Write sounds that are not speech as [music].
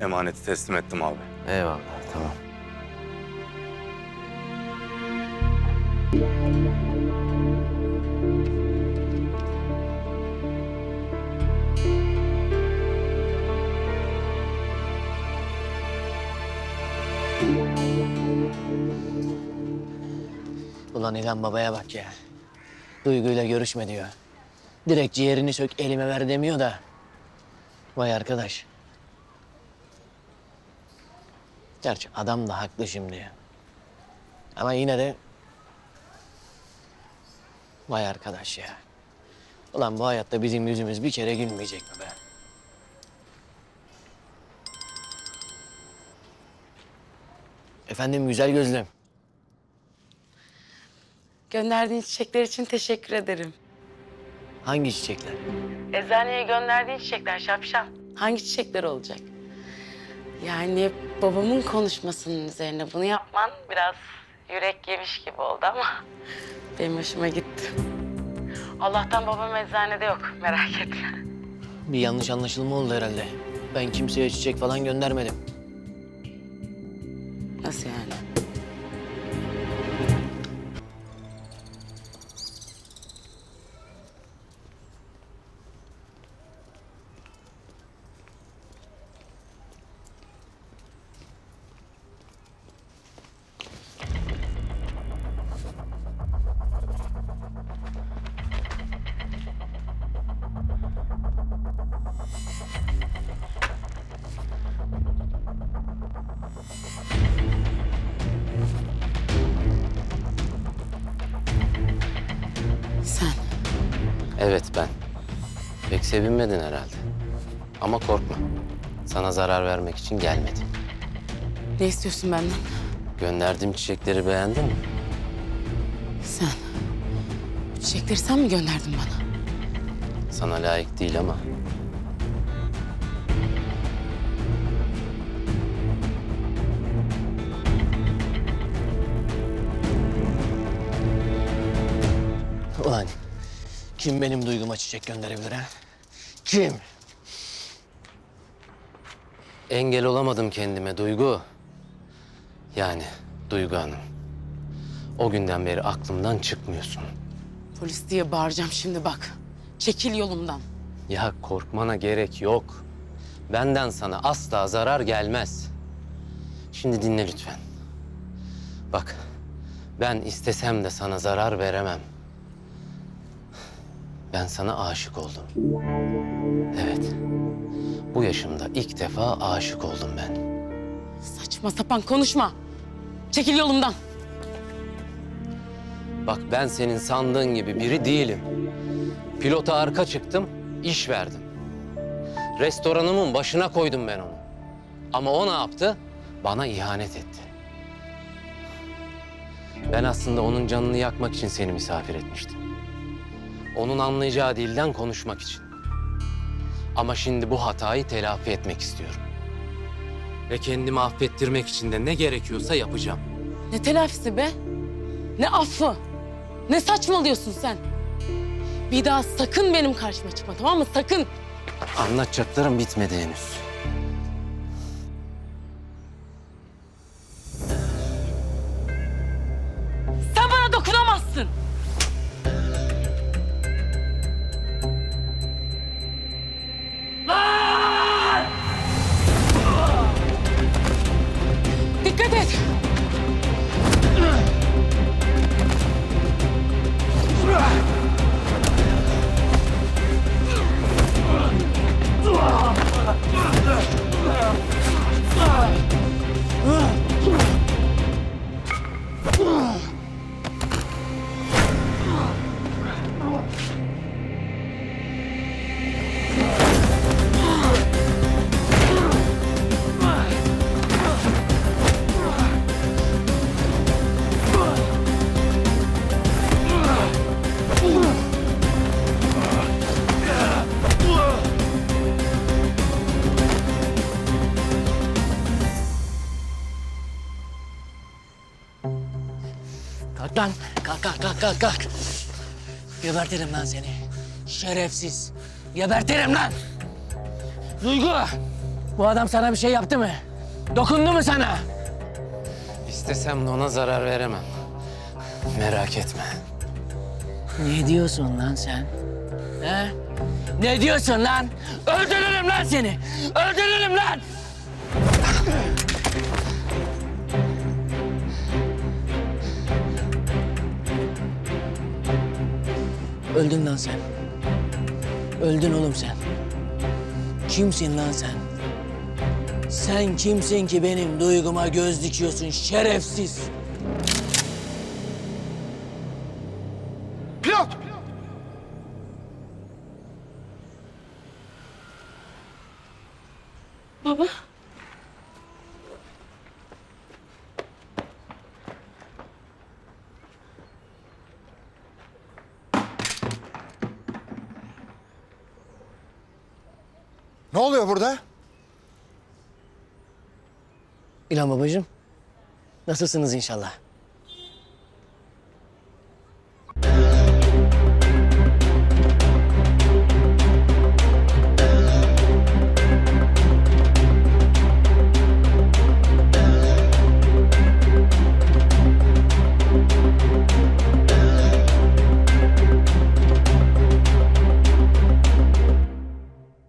Emaneti teslim ettim abi. Eyvallah tamam. Ulan İlhan babaya bak ya. Duyguyla görüşme diyor. Direkt ciğerini sök elime ver demiyor da. Vay arkadaş. Gerçi adam da haklı şimdi. Ama yine de... Vay arkadaş ya. Ulan bu hayatta bizim yüzümüz bir kere gülmeyecek mi be? Efendim güzel gözlüm. Gönderdiğin çiçekler için teşekkür ederim. Hangi çiçekler? Eczaneye gönderdiğin çiçekler şapşal. Hangi çiçekler olacak? Yani babamın konuşmasının üzerine bunu yapman biraz yürek yemiş gibi oldu ama [laughs] benim hoşuma gitti. Allah'tan babam eczanede yok merak etme. Bir yanlış anlaşılma oldu herhalde. Ben kimseye çiçek falan göndermedim. Nasıl yani? Sen Evet ben. Pek sevinmedin herhalde. Ama korkma. Sana zarar vermek için gelmedim. ne istiyorsun benden? Gönderdiğim çiçekleri beğendin mi? Sen. Bu çiçekleri sen mi gönderdin bana? Sana layık değil ama. Kim benim duyguma çiçek gönderebilir ha? Kim? Engel olamadım kendime Duygu. Yani Duygu Hanım. O günden beri aklımdan çıkmıyorsun. Polis diye bağıracağım şimdi bak. Çekil yolumdan. Ya korkmana gerek yok. Benden sana asla zarar gelmez. Şimdi dinle lütfen. Bak, ben istesem de sana zarar veremem. Ben sana aşık oldum. Evet. Bu yaşımda ilk defa aşık oldum ben. Saçma sapan konuşma. Çekil yolumdan. Bak ben senin sandığın gibi biri değilim. Pilota arka çıktım, iş verdim. Restoranımın başına koydum ben onu. Ama o ne yaptı? Bana ihanet etti. Ben aslında onun canını yakmak için seni misafir etmiştim. Onun anlayacağı dilden konuşmak için. Ama şimdi bu hatayı telafi etmek istiyorum. Ve kendimi affettirmek için de ne gerekiyorsa yapacağım. Ne telafisi be? Ne affı? Ne saçmalıyorsun sen? Bir daha sakın benim karşıma çıkma tamam mı? Sakın. Anlatacaklarım bitmedi henüz. Sen bana dokunamazsın. Kalk lan. Kalk kalk kalk kalk kalk. Gebertirim lan seni. Şerefsiz. Gebertirim lan. Duygu. Bu adam sana bir şey yaptı mı? Dokundu mu sana? İstesem de ona zarar veremem. Merak etme. Ne diyorsun lan sen? He? Ne diyorsun lan? Öldürürüm lan seni! Öldürürüm lan! Öldün lan sen. Öldün oğlum sen. Kimsin lan sen? Sen kimsin ki benim duyguma göz dikiyorsun şerefsiz? Pilot! Baba. Oluyor burada? İlhan babacığım, nasılsınız inşallah?